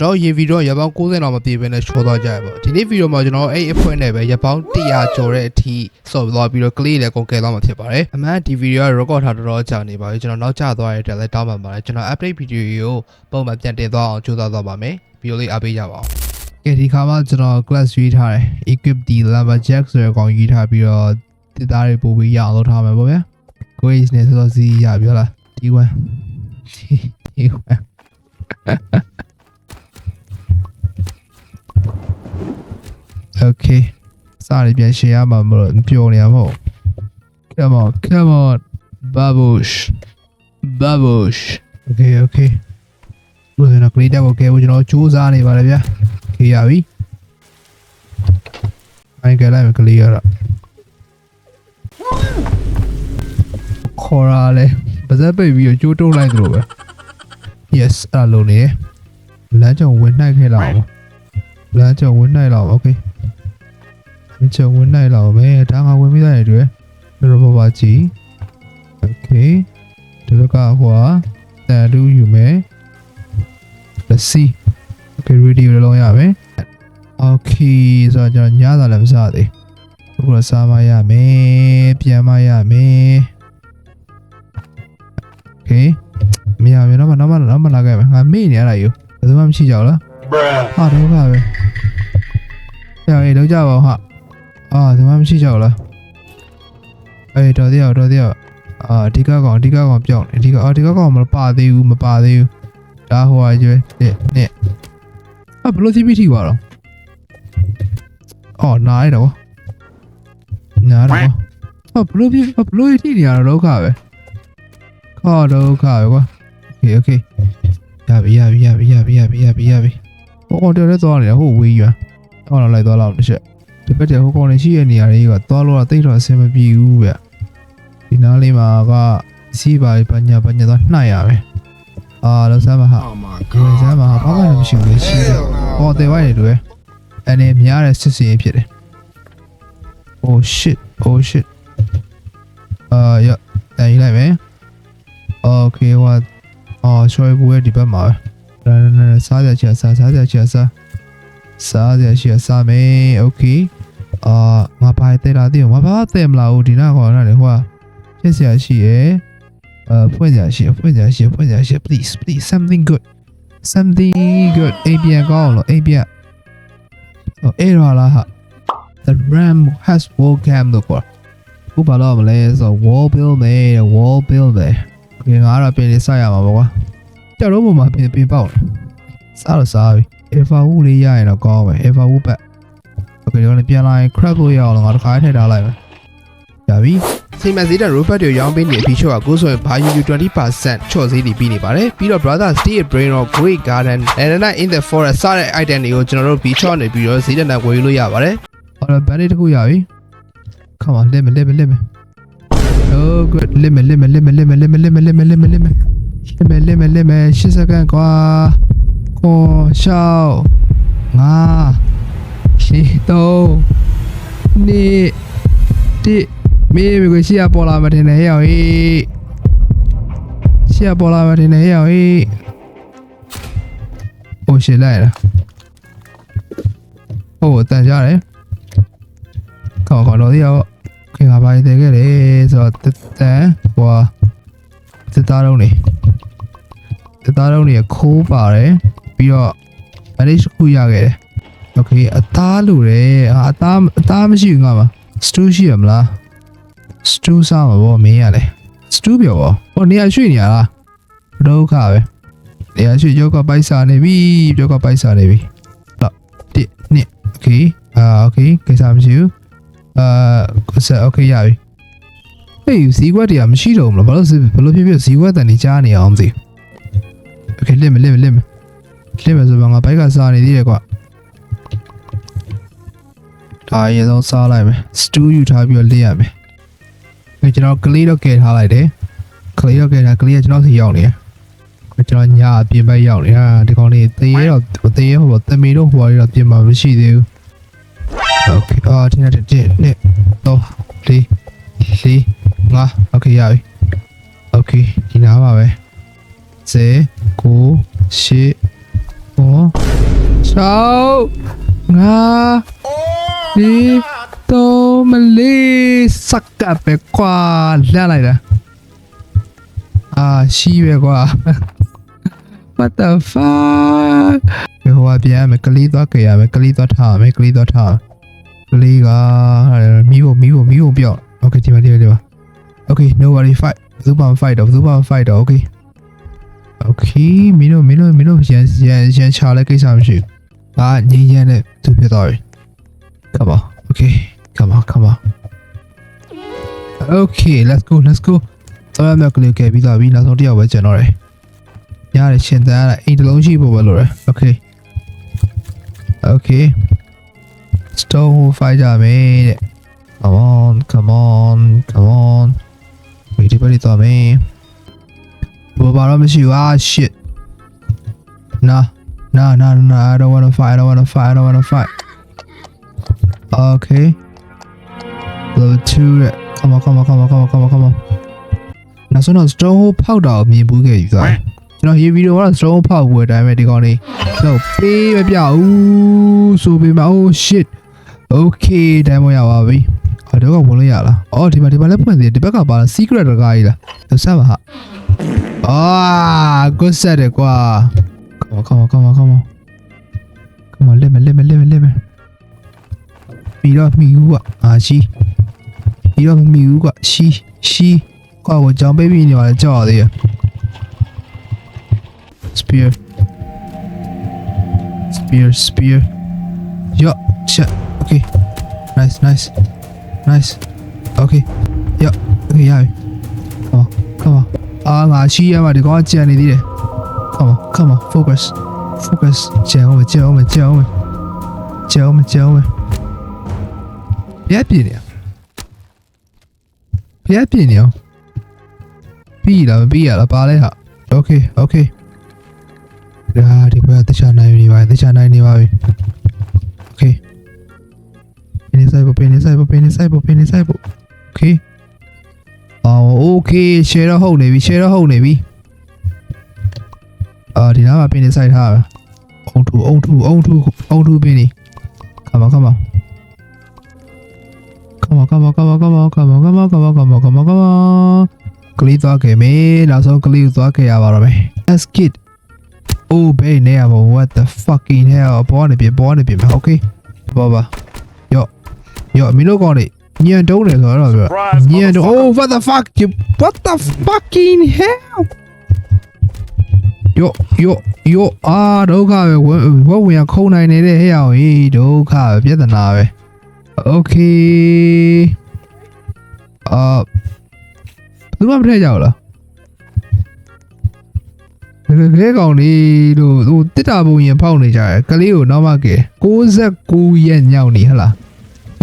ကျွန်တော်ရေဗီတော့ရပောင်း90လောက်မပြေဘဲနဲ့ချောသွားကြရပါဒီနေ့ဗီဒီယိုမှာကျွန်တော်အဲ့အဖွဲနဲ့ပဲရပောင်း100ကျော်တဲ့အထိဆော့သွားပြီးတော့ကလေးလည်းကုန်ကဲသွားမှာဖြစ်ပါတယ်အမှန်ဒီဗီဒီယိုက record ထားတော်တော်ကြာနေပါပြီကျွန်တော်နောက်ကျသွားရတဲ့လည်းတောင်းပန်ပါတယ်ကျွန်တော် update video ကိုပုံမှန်ပြန်တင်သွားအောင်ကြိုးစားသွားပါမယ်ဗီဒီယိုလေးအားပေးကြပါအောင်ကဲဒီခါမှာကျွန်တော် class ရွေးထားတယ် equip the lava jack ဆိုတဲ့ကောင်ရွေးထားပြီးတော့တစ်သားတွေပို့ပြီးရအောင်လုပ်ထားမှာပေါ့ဗျာ quiz နဲ့ဆိုတော့စီးရပြောလား D1 D1 Okay စရပြန်ရှင်းရမှာမလို့ပျော်နေရမဟုတ် Come on come on babush babush Okay okay ဘယ်လိုလဲကလေးတက်ကိုကဲဖို့ကျွန်တော်စူးစမ်းနေပါလေဗျာခေရပြီအိုင်ကလည်းကလေးရတော့ခေါ်ရလဲပါဇက်ပိတ်ပြီးတော့ကျိုးတုံးလိုက်သလိုပဲ Yes အဲ့လိုနေလမ်းကြောင်ဝင်နိုင်ခဲ့လောက်လမ်းကြောင်ဝင်နိုင်လောက် Okay လမ်း ကြောင်ဝင်နိုင်လောက်ပဲဒါငါဝင်ပြီးသားရတွေ့ဘယ်လိုပါပါကြည့် Okay ဒီဘက်ကဟိုဟာတန်တူးယူမယ် Let's see Okay ready ရလုံးရမယ် Okay ဆိုတော့ကျွန်တော်ညသာလည်းမစားသေးဘူးအခုတော့စားမရမယ်ပြန်မရမယ် Okay မရဘူးတော့မတော့မတော့မလာခဲ့မယ်ငါမေ့နေရတာယူဘယ်သူမှမရှိကြဘူးလား Bruh. ဟာတော့ကပဲကြောက်ရေလောက်ကြပါဦးဟာ အာဒီမှာမရှိကြဘူးလားအေးတော်တရားတော်တရားအာအဓိကကောင်အဓိကကောင်ပြောင်းနေအဓိကအော်အဓိကကောင်မပါသေးဘူးမပါသေးဘူးဒါဟိုဟာကျွဲနဲ့နဲ့အာဘလို့စီပီတီပါတော့အော်နားရတော့နားတော့ဟာဘလို့ပြဘလို့ထိနေရတော့ဒုက္ခပဲခေါ်ဒုက္ခပဲကွာโอเคโอเคရပြီရပြီရပြီရပြီရပြီရပြီရပြီ ဟိုကောင်တက်လည်းသွားနေတာဟိုဝေးရွာဟောတော့လိုက်သွားလောက်တစ်ချက် ဒီဘက်တည်းဟိုကောင်တွေရှိတဲ့နေရာတွေကသွားလို့တော့တိတ်တော့အဆင်မပြေဘူးဗျဒီနားလေးမှာကစီးပါပညာပညာသွားနှိုက်ရမယ်အာလောက်စမ်းမဟာလောက်စမ်းမဟာဘာမှမရှိဘူးလေရှိတယ်ဟောတယ်ဝိုင်းနေတွေ့အနေများတဲ့စစ်စင်ဖြစ်တယ် oh shit oh shit အာရတိုင်လိုက်မယ် okay what အော်ဆွဲဘူးရဲ့ဒီဘက်မှာပဲနာနာစားရချင်စားစားရချင်စားစားရချင်စားမယ် okay အာငါဘာတဲလာသိရောငါဘာတဲမလားဟိုဒီနာခေါ်ရတယ်ဟိုကဖြည့်စရာရှိရယ်အာဖွင့်စရာရှိဖွင့်စရာရှိဖွင့်စရာရှိ please please something good something good အပြန်ကောင်းလို့အပြန်အဲ့ရလားဟာ the ram has wall cam လို့ခေါ်ခုဘာလို့မလဲဆို wall build မယ် wall build မယ်ငါကတော့ပြင်လေးဆက်ရမှာပေါ့ကွာကြောက်တော့ပုံမှာပြင်ပြင်ပေါက်တယ်စားတော့စားပြီ alpha ဝူလေးရရင်တော့ကောင်းပဲ alpha ဝူပတ် Okay ဒီကနေ့ပြန်လာရင် crack ကိုရအောင်လို့ငါတစ်ခါထည့်ထားလိုက်မယ်ရပြီစီမံစည်းတဲ့ robot တွေရောင်းပေးနေပြီးချော့ကကိုဆိုရင်ဘာယူယူ20%ချော့ဈေးတွေပြီးနေပါတယ်ပြီးတော့ brother stay brain of great garden and then in the forest စတဲ့ item တွေကိုကျွန်တော်တို့ B chop နေပြီးတော့ဈေးတက်နဲ့ဝယ်ယူလို့ရပါတယ်ဟောတော့ battery တစ်ခုရပြီ come on လက်မလက်မလက်မ Oh good လက်မလက်မလက်မလက်မလက်မလက်မလက်မလက်မလက်မလက်မဲ့လက်မဲ့လက်မဲ့10စက္ကန့်ကွာကိုရှောက်ငါ ရှီတော့နေတိမေးမေကိုရှီရပေါ်လာမတင်နဲ့ဟဲ့ဟေးရှီရပေါ်လာမတင်နဲ့ဟဲ့ဟေးအိုရှီလိုက်လားဟိုတန်ကြတယ်ခေါ်ခေါ်တော့ဒီရောခင်ဗျာဘာတွေတည်ခဲ့လဲဆိုတော့တန်ဟွာစစ်သားလုံးနေတသားလုံးတွေခိုးပါတယ်ပြီးတော့ manage ခုရခဲ့တယ် okay အသားလိုတယ်ဟာအသားအသားမရှိဘူးငါမှာ stew ရှိရမလား stew စားမှာဗောမင်းရလေ stew ပြောဗောဟိုနေရာရွှေ့နေရလားဒုက္ခပဲနေရာရွှေ့ရောက်ကပိုက်စားနေပြီရောက်ကပိုက်စားနေပြီတော့ဒီနှစ် okay အာ okay ကိစ္စမရှိဘူးအာဆက် okay ရပြီဟေးဇီကွက်တွေကမရှိတော့ဘူးလားဘာလို့ဘလို့ဖြစ်ဖြစ်ဇီကွက်တန်နေကြားနေအောင်မသိဘူး Okay လက်မလက်မလက်မလက်မဆိုတော့ငါဘိုက်ကစားနေသေးတယ်ကွာ ဒါရေဆုံးစားလိုက်မယ် stew ယူထားပြီးတော့လက်ရမယ်အဲကျွန်တော်ကလေးတော့ကဲထားလိုက်တယ်ကလေးတော့ကဲထားကလေးကကျွန်တော်စီရောက်နေတယ်အဲကျွန်တော်ညာအပြင်ဘက်ရောက်နေတာဒီကောင်လေးသေရတော့သေရဟိုတမီတော့ဟိုရတော့ပြင်မှာမရှိသေးဘူး Okay အာဒီနေ့တဲ့နေ့တော့လေးလေးငါ Okay ရပြီ Okay ဒီနားပါပဲ0 9 10 9ငါ ဒီတော့မလေးစက္ကပ်ပဲကွာလှမ်းလိုက်တာအာရှိပဲကွာ what the fuck ဘယ်ဟိုကပြန်မယ်ကလေးသွားကြရမယ်ကလေးသွားထားမယ်ကလေးသွားထားကလေးကမီးဖို့မီးဖို့မီးဖို့ပြော့ okay ဒီမှာဒီမှာဒီမှာ okay no worry fight ဘယ်သူမှမ fight တော့ဘယ်သူမှမ fight တော့ okay okay မင်းတို့မင်းတို့မင်းတို့ရန်ရန်ရန်ချလဲကိစ္စမရှိဘူး။အာငင်းရန်နဲ့သူဖြစ်သွားပြီ။ Come on. Okay. Come on. Come on. Okay, let's go. Let's go. ဆောရမြက်ကလေးကဲပြီးသွားပြီနောက်ဆုံးတစ်ယောက်ပဲကျန်တော့တယ်။ရတယ်ရှင်တန်းရတာအိမ်တစ်လုံးရှိဖို့ပဲလို့ရယ်။ Okay. Okay. Stone fight ကြမယ်တဲ့။ Come on. Come on. Come on. ဝေးဒီပါလိတော့မယ်။ဘောပါတော့မရှိဘူး။ Ah shit. Nah. Nah, nah, nah, I don't wanna fight, I don't wanna fight, I don't wanna fight. Okay. Level 2တဲ့ Come on, come on, come on, come on, come on, come on. နောက်ဆုံးတော့ stone hole ဖောက်တာကိုမြင်ဘူးခဲ့ပြီသွားကျွန်တော်ရေးဗီဒီယိုကတော့ stone hole ဖောက်ဘူးတဲ့အတိုင်းပဲဒီကောင်လေးတော့ပေးမပြဘူးဆိုပေမဲ့ oh shit okay တိုင်းမရပါပြီဟာတော့ကဝင်လို့ရလားအော်ဒီမှာဒီမှာလည်းဖွင့်သေးတယ်ဒီဘက်ကပါလား secret တကားကြီးလားသူဆက်ပါဟာအာ good set တယ်ကွာ Come on, come on, come on, come on. Come on, let me, let me, let me, let me. ပြီးတော့မိ 米拉米乌啊啊西，米拉米乌啊西西，快我将被米鸟来叫的呀。Spear spear spear，哟，shit OK，nice nice nice OK，哟 OK 呀，哦，come on 啊啊西呀嘛，你讲见你的，come on come on focus focus，见我们见我们见我们见我们见我们。 မကျအောင်မပြပြနေပြပြနေအောင်ပြီးလားမပြီးရလားပါလဲဟာ Okay, okay. ဒါဒီဘက်တခြားနိုင်နေပါတခြားနိုင်နေပါပြီ Okay. ပင်းဆိုင်ဖို့ပင်းဆိုင်ဖို့ပင်းဆိုင်ဖို့ပင်းဆိုင်ဖို့ Okay. အော် Okay, share တော့ဟုတ်နေပြီ share တော့ဟုတ်နေပြီအာဒီနားမှာပင်နေဆိုင်ထားတာအုံထူအုံထူအုံထူအုံထူပင်နေကမကမ come on come on come on come on come on come on come on come on come on come on ကလေးသွားခဲ့မယ်နောက်ဆုံးကလေးကိုသွားခဲ့ရပါတော့မယ် let's get oh bay နေရပါ what the fucking hell ဘောနေပြင်ဘောနေပြင် okay ဘောပါယော့ယော့မင်းတို့ကောင်းလေညံတုံးတယ်ဆိုတော့ပြောညံတုံး oh what the fuck you what the fucking hell ယော့ယော့ယော့အာဒုက္ခပဲဝဝင်ရခုံနိုင်နေတဲ့ဟဲ့အောင်ဟေးဒုက္ခပဲပြဿနာပဲ Okay အာသူမမထဲကြဘူးလားဒီကလေးကောင်လေးတို့ဟိုတစ်တာပုံရင်ဖောက်နေကြတယ်ကလေးကိုနောက်မှကဲ69ရက်ညောင်းနေဟလား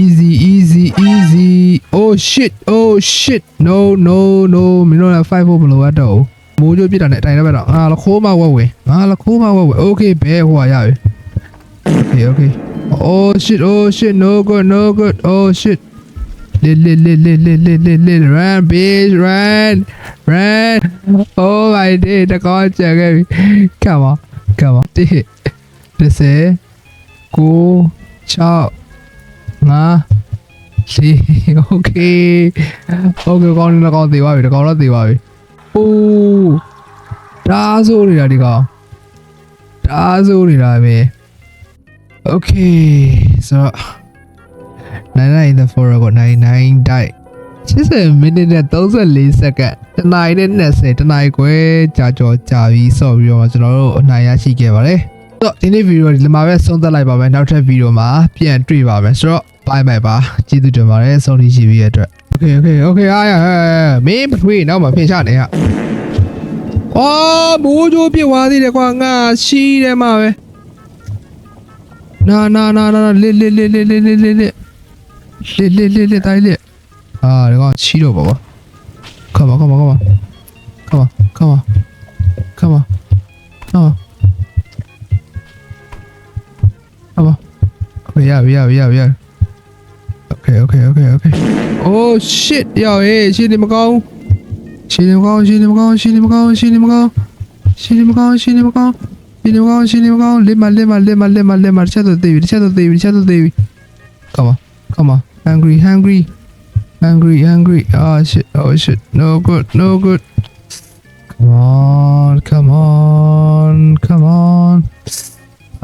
easy easy easy oh shit oh shit no no no မင်းတို့က5ဖို့မလိုအပ်တော့ဘူးမိုးကြိုးပြစ်တာနဲ့အတိုင်းလည်းပဲတော့ငါလခိုးမဝက်ဝင်ငါလခိုးမဝက်ဝင် okay ဘဲဟိုရရပြီ okay okay Oh shit, oh shit, no good, no good, oh shit. Lit, lit, lit, lit, lit, lit, lit, lit, run, bitch, run, run. Oh my day, the god check me. Come on, come on, dude. This is cool, chop, nah. လေးโอเคโอเคကောင်းနေတော့ကောင်းသေးပါပြီတကောင်တော့သေးပါပြီဟိုးဒါဆိုနေတာဒီကောင်ဒါဆိုနေတာပဲ Okay so 99 in the forum ကို99 die 80မိနစ်နဲ့34စက္ကန့်တနာရီနဲ့20တနာရီခွဲကြာကြောကြာပြီးဆော့ပြီးတော့ကျွန်တော်တို့အနိုင်ရရှိခဲ့ပါတယ်ဆိုတော့ဒီနေ့ဗီဒီယိုဒီမှာပဲဆုံးသက်လိုက်ပါမယ်နောက်ထပ်ဗီဒီယိုမှာပြန်တွေ့ပါမယ်ဆိုတော့ bye bye ပါကျေးဇူးတင်ပါတယ်ဆုံးဖြတ်ရှိပြီးရတဲ့အတွက် Okay okay okay အားရမင်းဖွေးနောက်မှာဖင်ချနေရအော်မိုးကြိုးပြစ်သွားသေးတယ်ကွာငါရှိတယ်မှာပဲ နာနာနာနာလစ်လစ်လစ်လစ်လစ်လစ်လစ်လစ်လစ်လစ်လစ်လစ်တိုင်းလစ်အာဒီကောင်ချီတော့ပါကွာ Come on come on come on come on come on come on come on come on Okay ရပြီရပြီရပြီရပြီ Okay okay okay okay Oh shit ရောက်ဟေးရှင်းနေမကောင်းရှင်းနေမကောင်းရှင်းနေမကောင်းရှင်းနေမကောင်းရှင်းနေမကောင်း ရှင်းနေမကောင်းရှင်းနေမကောင်းရှင်နေမကောင်းရှင်နေမကောင်းလက်မလက်မလက်မလက်မလက်မတစ်ချက်တော့သေးပြီတစ်ချက်တော့သေးပြီတစ်ချက်တော့သေးပြီ come on come on hungry hungry hungry hungry oh shit oh shit no good no good come on come on come on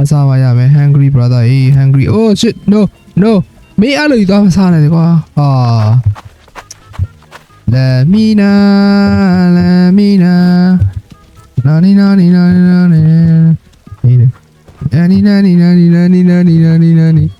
အစားပါရမယ် hungry brother အေး hungry oh shit no no မင်းအဲ့လိုကြီးသွားမစားနဲ့လေကွာဟာ Let me know let me know နာနီနာနီနာနီ nanny nanny nanny nanny nanny nanny nanny